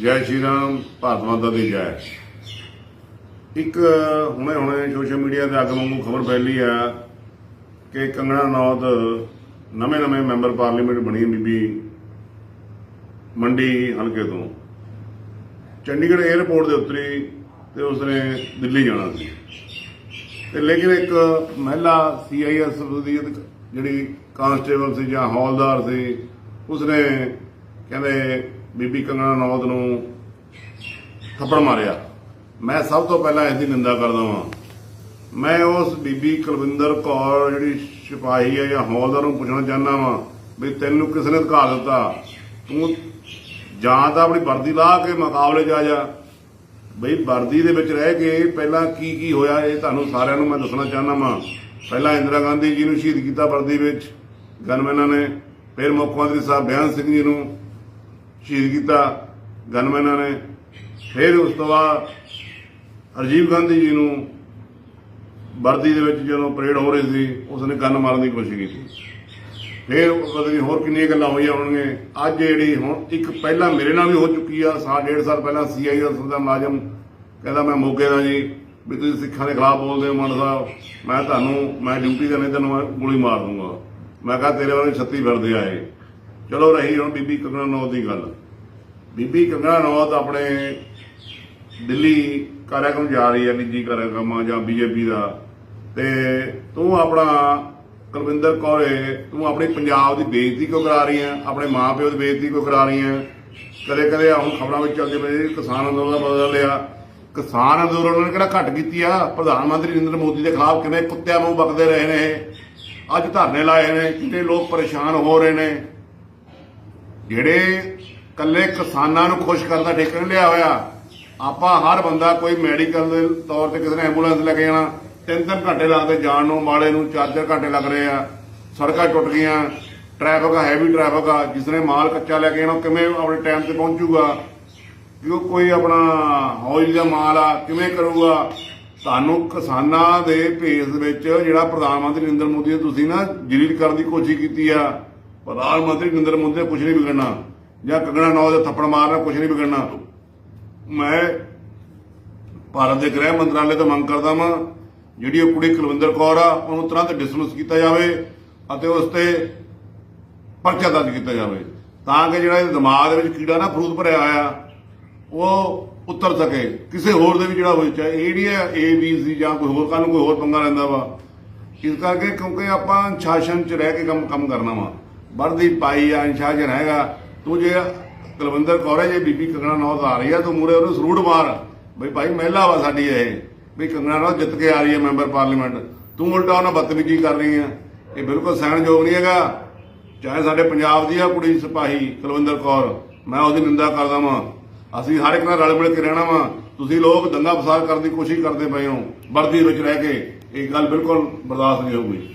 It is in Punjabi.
ਜੈ ਸ਼੍ਰੀ ਰਾਮ, ਭਾਰਤ ਮਾਤਾ ਦੀ ਜੈ। ਇੱਕ ਹੁਣੇ ਹੁਣੇ ਸੋਸ਼ਲ ਮੀਡੀਆ ਤੇ ਅੱਗ ਵਾਂਗੂ ਖਬਰ ਫੈਲੀ ਆ ਕਿ ਕੰਗਣਾ ਨੌਦ ਨਵੇਂ ਨਵੇਂ ਮੈਂਬਰ ਪਾਰਲੀਮੈਂਟ ਬਣੀ ਬੀਬੀ ਮੰਡੀ ਹਲਕੇ ਤੋਂ। ਚੰਡੀਗੜ੍ਹ 에ਅਰਪੋਰਟ ਦੇ ਉਤਰੀ ਤੇ ਉਸਨੇ ਦਿੱਲੀ ਜਾਣਾ ਸੀ। ਤੇ ਲੇਕਿਨ ਇੱਕ ਮਹਿਲਾ ਸੀਆਈਐਸ ਦੀ ਜਿਹੜੀ ਕਾਂਸਟੇਬਲ ਸੀ ਜਾਂ ਹੌਲਦਾਰ ਸੀ, ਉਸਨੇ ਕਹਿੰਦੇ ਬੀਬੀ ਕੰਗਣਾ ਨੌਦ ਨੂੰ ਥੱਪੜ ਮਾਰਿਆ। ਮੈਂ ਸਭ ਤੋਂ ਪਹਿਲਾਂ ਇਸ ਦੀ ਨਿੰਦਾ ਕਰਦਾ ਹਾਂ ਮੈਂ ਉਸ ਬੀਬੀ ਕੁਲਵਿੰਦਰ ਕੌਰ ਜਿਹੜੀ ਸਿਪਾਹੀ ਹੈ ਜਾਂ ਹੌਲਦਾਰ ਨੂੰ ਪੁੱਛਣਾ ਚਾਹੁੰਦਾ ਵਾਂ ਵੀ ਤੈਨੂੰ ਕਿਸ ਨੇ ਅਧਿਕਾਰ ਦਿੱਤਾ? ਤੂੰ ਜਾਂ ਤਾਂ ਆਪਣੀ ਵਰਦੀ ਲਾ ਕੇ ਮੁਕਾਬਲੇ 'ਚ ਆ ਜਾ। ਬਈ ਵਰਦੀ ਦੇ ਵਿੱਚ ਰਹਿ ਕੇ ਪਹਿਲਾਂ ਕੀ ਕੀ ਹੋਇਆ ਇਹ ਤੁਹਾਨੂੰ ਸਾਰਿਆਂ ਨੂੰ ਮੈਂ ਦੱਸਣਾ ਚਾਹੁੰਦਾ ਵਾਂ। ਪਹਿਲਾਂ ਇੰਦਰਾ ਗਾਂਧੀ ਜੀ ਨੂੰ ਸ਼ਹੀਦ ਕੀਤਾ ਵਰਦੀ ਵਿੱਚ, ਗਨਮੈਨਾਂ ਨੇ, ਫਿਰ ਮੁੱਖ ਮੰਤਰੀ ਸਾਹਿਬ ਬਿਆਨ ਸਿੰਘ ਜੀ ਨੂੰ ਸ਼ਹੀਦ ਕੀਤਾ ਗਨਮੈਨਾਂ ਨੇ। ਫਿਰ ਉਸ ਤੋਂ ਬਾਅਦ ਰਾਜੀਵ ਗਾਂਧੀ ਜੀ ਨੂੰ ਵਰਦੀ ਦੇ ਵਿੱਚ ਜਦੋਂ ਪਰੇਡ ਹੋ ਰਹੀ ਸੀ, ਉਸਨੇ ਗਨ ਮਾਰਨ ਦੀ ਕੋਸ਼ਿਸ਼ ਕੀਤੀ। ਫਿਰ ਪਤਾ ਨਹੀਂ ਹੋਰ ਕਿੰਨੀਆਂ ਗੱਲਾਂ ਹੋਈਆਂ ਹੋਣਗੀਆਂ। ਅੱਜ ਜਿਹੜੀ ਹੁਣ ਇੱਕ ਪਹਿਲਾਂ ਮੇਰੇ ਨਾਲ ਵੀ ਹੋ ਚੁੱਕੀ ਆ, ਸਾਲ ਡੇਢ ਸਾਲ ਪਹਿਲਾਂ ਸੀਆਈ ਦਾ ਦਾ ਮੁਲਾਜ਼ਮ। ਕਹਿੰਦਾ ਮੈਂ ਮੋਗੇ ਦਾ ਜੀ, ਵੀ ਤੁਸੀਂ ਸਿੱਖਾਂ ਦੇ ਖਿਲਾਫ ਬੋਲਦੇ ਹੋ ਮਨ ਸਾਹਿਬ। ਮੈਂ ਤੁਹਾਨੂੰ, ਮੈਂ ਡਿਊਟੀ ਕਰਨੀ, ਤੈਨੂੰ ਮੈਂ ਗੋਲੀ ਮਾਰ ਦੂੰਗਾ। ਮੈਂ ਕਿਹਾ ਤੇਰੇ ਵਾਲੇ 36 ਫਿਰਦੇ ਆਏ। ਚਲੋ ਰਹੀ ਹੁਣ ਬੀਬੀ ਕੰਗਣਾ ਨੌਤ ਦੀ ਗੱਲ। ਬੀਬੀ ਕੰਗਣਾ ਨੌਤ ਆਪਣੇ ਦਿੱਲੀ ਕਾਰਿਆਕਰਮ ਜਾ ਰਹੀ ਹੈ, ਨਿੱਜੀ ਕਾਰਿਆਕਰਮ ਆ ਜਾਂ ਬੀਜੇਪੀ ਦਾ। ਤੇ ਤੂੰ ਆਪਣਾ ਕੁਲਵਿੰਦਰ ਕੌਰ, ਤੂੰ ਆਪਣੀ ਪੰਜਾਬ ਦੀ ਬੇਇੱਜ਼ਤੀ ਕਿਉਂ ਕਰਾ ਰਹੀ ਹੈ? ਆਪਣੇ ਮਾਪਿਓ ਦੀ ਬੇਇੱਜ਼ਤੀ ਕਿਉਂ ਕਰਾ ਰਹੀ ਹੈ? ਕਦੇ ਕਦੇ ਹੁਣ ਖਬਰਾਂ ਵਿੱਚ ਚੱਲਦੇ ਪਏ ਕਿਸਾਨ ਅੰਦੋਲਨ ਦਾ ਬਦਲ ਲਿਆ ਕਿਸਾਨ ਅੰਦੋਲਨ ਨੇ ਕਿਹੜਾ ਘੱਟ ਕੀਤੀ ਆ? ਪ੍ਰਧਾਨ ਮੰਤਰੀ ਨਰਿੰਦਰ ਮੋਦੀ ਦੇ ਖਿਲਾਫ ਕਿਵੇਂ ਕੁੱਤਿਆਂ ਨੂੰ ਬਕਦੇ ਰਹੇ ਨੇ? ਇਹ। ਅੱਜ ਧਰਨੇ ਲਾਏ ਨੇ, ਕਿੰਨੇ ਲੋਕ ਪਰੇਸ਼ਾਨ ਹੋ ਰਹੇ ਨੇ? ਜਿਹੜੇ ਕੱਲੇ ਕਿਸਾਨਾਂ ਨੂੰ ਖੁਸ਼ ਕਰਨ ਦਾ ਠੇਕਾ ਨਹੀਂ ਲਿਆ ਹੋਇਆ, ਆਪਾਂ ਹਰ ਬੰਦਾ ਕੋਈ ਮੈਡੀਕਲ ਦੇ ਤੌਰ ਤੇ ਕਿਸੇ ਨੇ ਐਂਬੂਲੈਂਸ ਲੈ ਕੇ ਜਾਣਾ, ਤਿੰਨ ਤਿੰਨ ਘੰਟੇ ਲੱਗਦੇ ਜਾਣ ਨੂੰ, ਮਾੜੇ ਨੂੰ, ਚਾਰ ਚਾਰ ਘੰਟੇ ਲੱਗ ਰਹੇ ਆ, ਸੜਕਾਂ ਟੁੱਟ ਗਈਆਂ ਟ੍ਰੈਫਿਕ ਹੈਵੀ ਟ੍ਰੈਫਿਕ ਆ, ਜਿਸ ਨੇ ਮਾਲ ਕੱਚਾ ਲੈ ਕੇ ਜਾਣਾ, ਉਹ ਕਿਵੇਂ ਆਪਣੇ ਟਾਈਮ ਤੇ ਪਹੁੰਚੂਗਾ? ਕਿਉਂ ਕੋਈ ਆਪਣਾ ਹੌਲੀ ਦਾ ਮਾਲ ਆ, ਕਿਵੇਂ ਕਰੂਗਾ? ਤੁਹਾਨੂੰ ਕਿਸਾਨਾਂ ਦੇ ਭੇਸ ਵਿੱਚ ਜਿਹੜਾ ਪ੍ਰਧਾਨ ਮੰਤਰੀ ਨਰਿੰਦਰ ਮੋਦੀ ਨੇ ਤੁਸੀਂ ਨਾ ਜਲੀਲ ਕਰਨ ਦੀ ਕੋਸ਼ਿਸ਼ ਕੀਤੀ ਆ। ਪ੍ਰਧਾਨ ਮੰਤਰੀ ਨਰਿੰਦਰ ਮੋਦੀ ਨੇ ਕੁਝ ਨਹੀਂ ਵਿਗੜਨਾ। ਜਾਂ ਕੰਗਣਾ ਨੌ ਦੇ ਥੱਪੜ ਮਾਰਨਾ ਕੁਝ ਨਹੀਂ ਵਿਗੜਨਾ ਮੈਂ ਭਾਰਤ ਦੇ ਗ੍ਰਹਿ ਮੰਤਰਾਲੇ ਤੋਂ ਮੰਗ ਕਰਦਾ ਵਾਂ, ਜਿਹੜੀ ਉਹ ਕੁੜੀ ਕੁਲਵਿੰਦਰ ਕੌਰ ਆ, ਉਹਨੂੰ ਤੁਰੰਤ ਡਿਸਮਿਸ ਕੀਤਾ ਜਾਵੇ ਅਤੇ ਉਸ ਤੇ ਪਰਚਾ ਦਰਜ ਕੀਤਾ ਜਾਵੇ। ਤਾਂ ਕਿ ਜਿਹੜਾ ਇਹਦੇ ਦਿਮਾਗ ਦੇ ਵਿੱਚ ਕੀੜਾ ਨਾ ਫਰੂਦ ਭਰਿਆ ਹੋਇਆ, ਉਹ ਉਤਰ ਸਕੇ। ਕਿਸੇ ਹੋਰ ਦੇ ਵੀ ਜਿਹੜਾ ਹੋਈ ਚਾਹੇ ਨਹੀਂ ਹੈ ਏ ਬੀ ਸੀ ਜਾਂ ਕੋਈ ਹੋਰ ਕੱਲ ਨੂੰ ਕੋਈ ਹੋਰ ਪੰਗਾ ਲੈਂਦਾ ਵਾ। ਇਸ ਕਰਕੇ ਕਿਉਂਕਿ ਆਪਾਂ ਸ਼ਾਸਨ ਚ ਰਹਿ ਕੇ ਕੰਮ ਕੰਮ ਕਰਨਾ ਵਾ। ਵਰਦੀ ਪਾਈ ਆ ਅਨਸ਼ਾਸਨ ਹੈਗਾ। ਤੂੰ ਜੇ ਕੁਲਵਿੰਦਰ ਕੌਰ ਹੈ, ਜੇ ਬੀਬੀ ਕੰਗਣਾ ਨੌਤ ਆ ਰਹੀ ਆ, ਤੂੰ ਮੂਰੇ ਉਹਨੂੰ ਸਲੂਟ ਮਾਰ। ਬਈ ਭਾਈ ਮਹਿਲਾ ਵਾ ਸਾਡੀ ਇਹ। ਵੀ ਕੰਗਣਾ ਨੌਤ ਜਿੱਤ ਕੇ ਆ ਰਹੀ ਹੈ ਮੈਂਬਰ ਪਾਰਲੀਮੈਂਟ। ਤੂੰ ਉਲਟਾ ਉਹਨਾਂ ਬਦਤਮੀਜ਼ੀ ਕਰ ਰਹੀ ਆ। ਇਹ ਬਿਲਕੁਲ ਸਹਿਣਯੋਗ ਨਹੀਂ ਹੈਗਾ। ਚਾਹੇ ਸਾਡੇ ਪੰਜਾਬ ਦੀ ਆ ਕੁੜੀ ਸਿਪਾਹੀ ਕੁਲਵਿੰਦਰ ਕੌਰ, ਮੈਂ ਉਹਦੀ ਨਿੰਦਾ ਕਰਦਾ ਵਾਂ। ਅਸੀਂ ਹਰ ਇੱਕ ਨਾਲ ਰਲ ਮਿਲ ਕੇ ਰਹਿਣਾ ਵਾਂ। ਤੁਸੀਂ ਲੋਕ ਦੰਗਾ ਫਸਾਦ ਕਰਨ ਦੀ ਕੋਸ਼ਿਸ਼ ਕਰਦੇ ਪਏ ਹੋ, ਵਰਦੀ ਵਿੱਚ ਰਹਿ ਕੇ। ਇਹ ਗੱਲ ਬਿਲਕੁਲ ਬਰਦਾਸ਼ਤ ਨਹੀਂ ਹੋਊਗੀ।